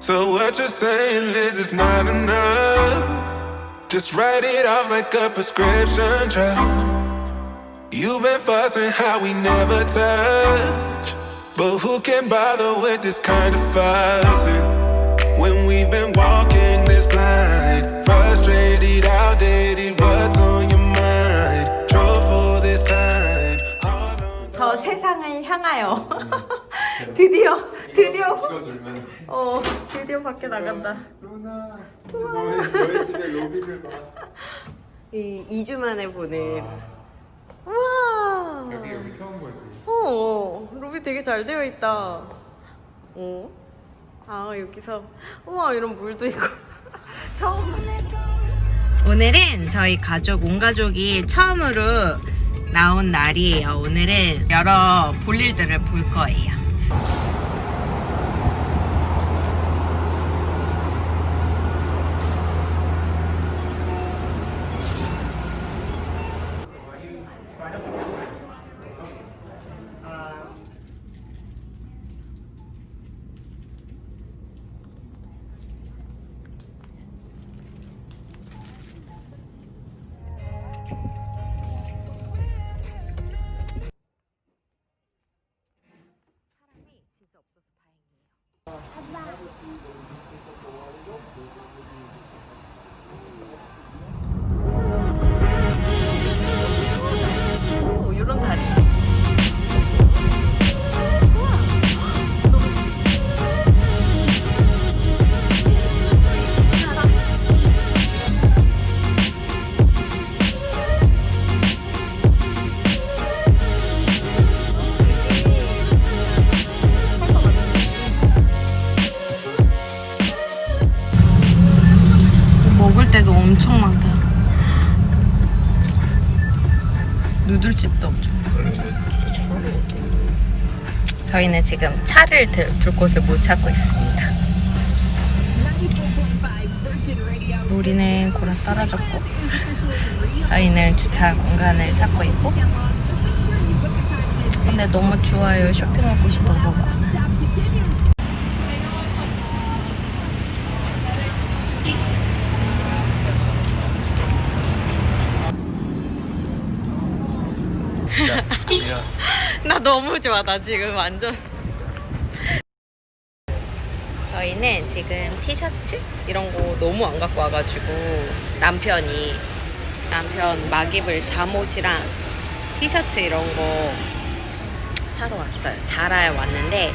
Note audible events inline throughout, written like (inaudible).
So what you're saying, Liz, is not enough. Just write it off like a prescription drug. You've been fussing how we never touch. But who can bother with this kind of fussing? When we've been walking this blind, frustrated, outdated, what's on your mind? Drove for this time. all on 저 세상을 향하여 (laughs) 드디어 드디어 이거 어 드디어 밖에 나간다. 루나 너희 너희 집에 로비를 봐 이 2주 만에 보는 아, 우와. 여기 여기 처음 보지 어 로비 되게 잘 되어 있다. 어? 아 여기서 우와 이런 물도 있고 (laughs) 처음. 오늘은 저희 가족 온 가족이 처음으로 나온 날이에요. 오늘은 여러 볼일들을 볼 거예요. 집도 엄청 저희는 지금 차를 들, 둘 곳을 못 찾고 있습니다. 우리는 고라 떨어졌고 저희는 주차 공간을 찾고 있고 근데 너무 좋아요. 쇼핑할 곳이 너무 많아. 미안 (laughs) 나 너무 좋아. 나 지금 완전. 저희는 지금 티셔츠 이런 거 너무 안 갖고 와가지고 남편이 남편 막 입을 잠옷이랑 티셔츠 이런 거 사러 왔어요. 자라에 왔는데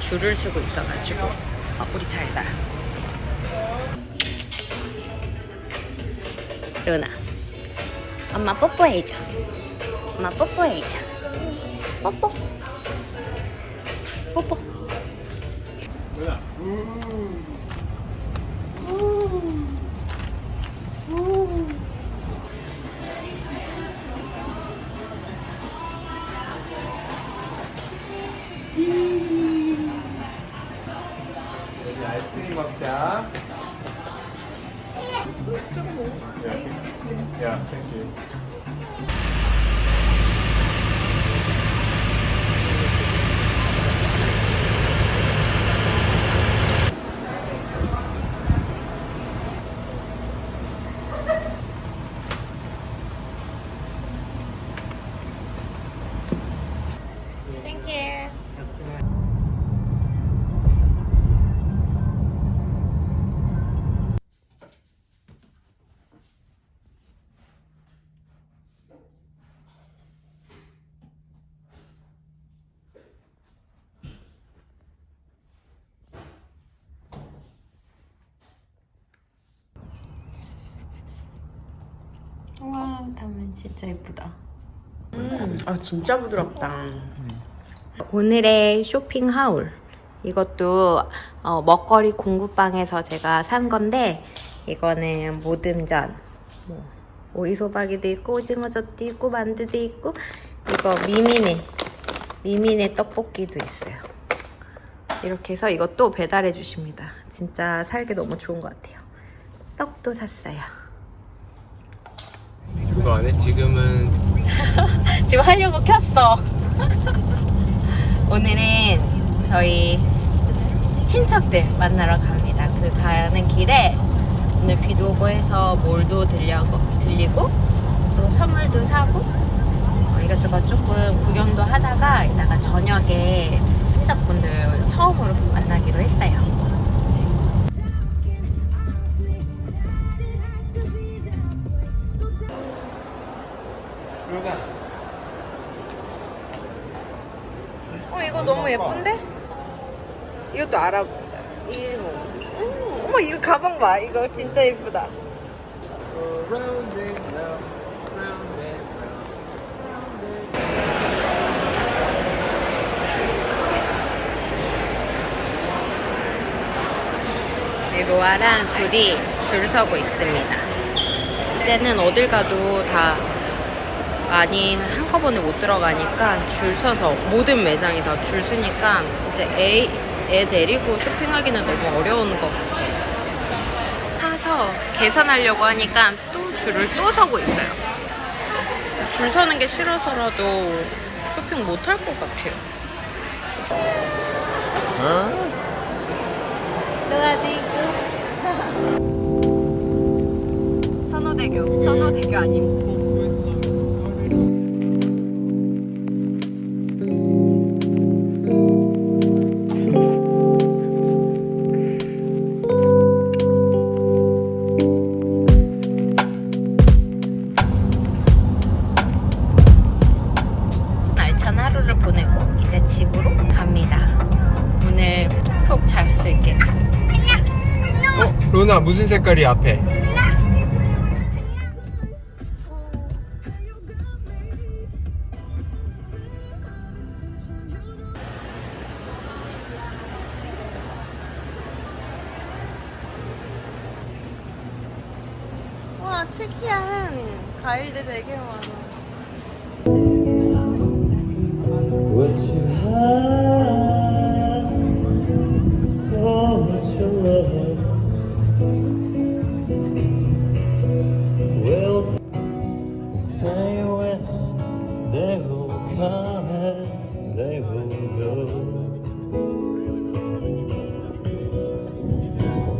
줄을 서고 있어가지고 아, 우리 잘다. 루나, 엄마 뽀뽀해줘. 엄마 뽀뽀해줘. 뽀뽀. 뽀뽀. 여기 아이스크림 먹자 야, 야, 땡큐 땡큐. 와, 다면 진짜 예쁘다. 음, 아 진짜 부드럽다. 오늘의 쇼핑 하울. 이것도 어, 먹거리 공구방에서 제가 산 건데 이거는 모듬전, 뭐 오이소박이도 있고 오징어젓도 있고 만두도 있고 이거 미미네 미미네 떡볶이도 있어요. 이렇게 해서 이것도 배달해 주십니다. 진짜 살기 너무 좋은 것 같아요. 떡도 샀어요. 그거 안에 지금은 (laughs) 지금 하려고 켰어. (laughs) 오늘은 저희 친척들 만나러 갑니다. 그 가는 길에 오늘 비도 오고 해서 몰도 들려고 들리고 또 선물도 사고 어, 이것저것 조금 구경도 하다가 이따가 저녁에 친척분들 처음으로 만나기로 했어요. 누나. 어 이거 너무 예쁜데? 이것도 알아보자. 이거 음, 어머 이거 가방 봐. 이거 진짜 예쁘다. 네, 로아랑 둘이 줄 서고 있습니다. 이제는 어딜 가도 다 많이 한꺼번에 못 들어가니까 줄 서서 모든 매장이 다 줄 서니까 이제 애, 애 데리고 쇼핑하기는 너무 어려운 것 같아요. 사서 계산하려고 하니까 또 줄을 또 서고 있어요. 줄 서는 게 싫어서라도 쇼핑 못 할 것 같아요. 천호대교, 천호대교 아니 어, 로나 무슨 색깔이 앞에? 와 특이한 과일들 되게 많아.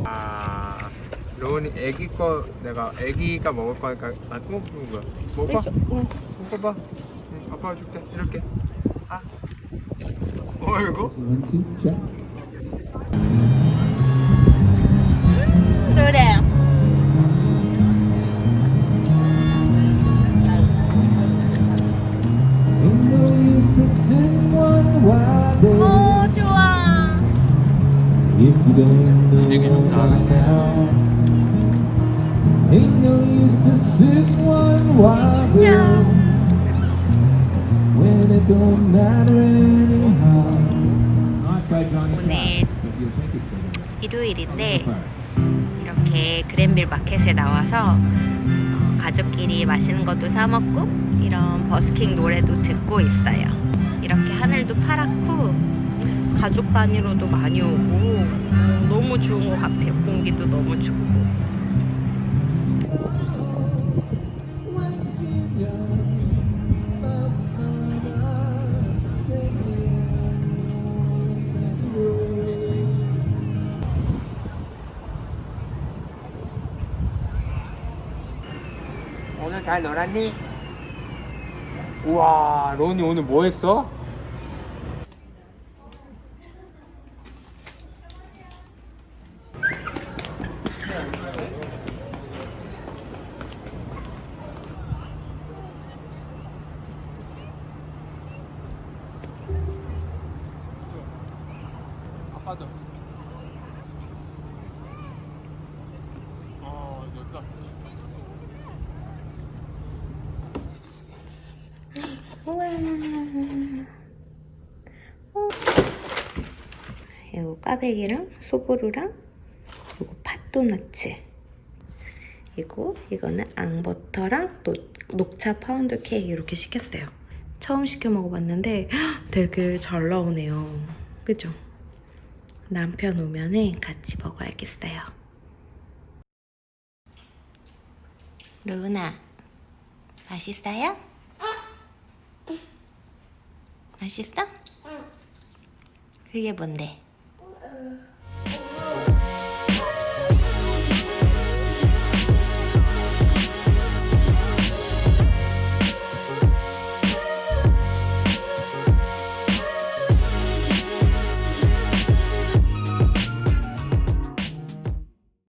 아, 로운이 애기 거 내가 애기가 먹을 거니까 아, 어, 이거 뭐야? 먹어봐. 먹어봐. 응, 아빠가 줄게. 이렇게. 아. 어, 이거? 노래. Ain't no use to sit one while there when it don't matter anyhow. 오늘 일요일인데 이렇게 그랜빌 마켓에 나와서 어, 가족끼리 맛있는 것도 사 먹고 이런 버스킹 노래도 듣고 있어요. 이렇게 하늘도 파랗고 가족 단위로도 많이 오고 어, 너무 좋은 것 같아요. 공기도 너무 좋고. 오늘 잘 놀았니? 우와, 로운이 오늘 뭐 했어? 아빠도. 어, 됐어. 우와. 이거 까베기랑 소보루랑 도너츠 그리고 이거는 앙버터랑 녹, 녹차 파운드 케이크 이렇게 시켰어요. 처음 시켜 먹어봤는데 헉, 되게 잘 나오네요. 그죠? 남편 오면은 같이 먹어야겠어요. 루나 맛있어요? 맛있어? 응. 그게 뭔데?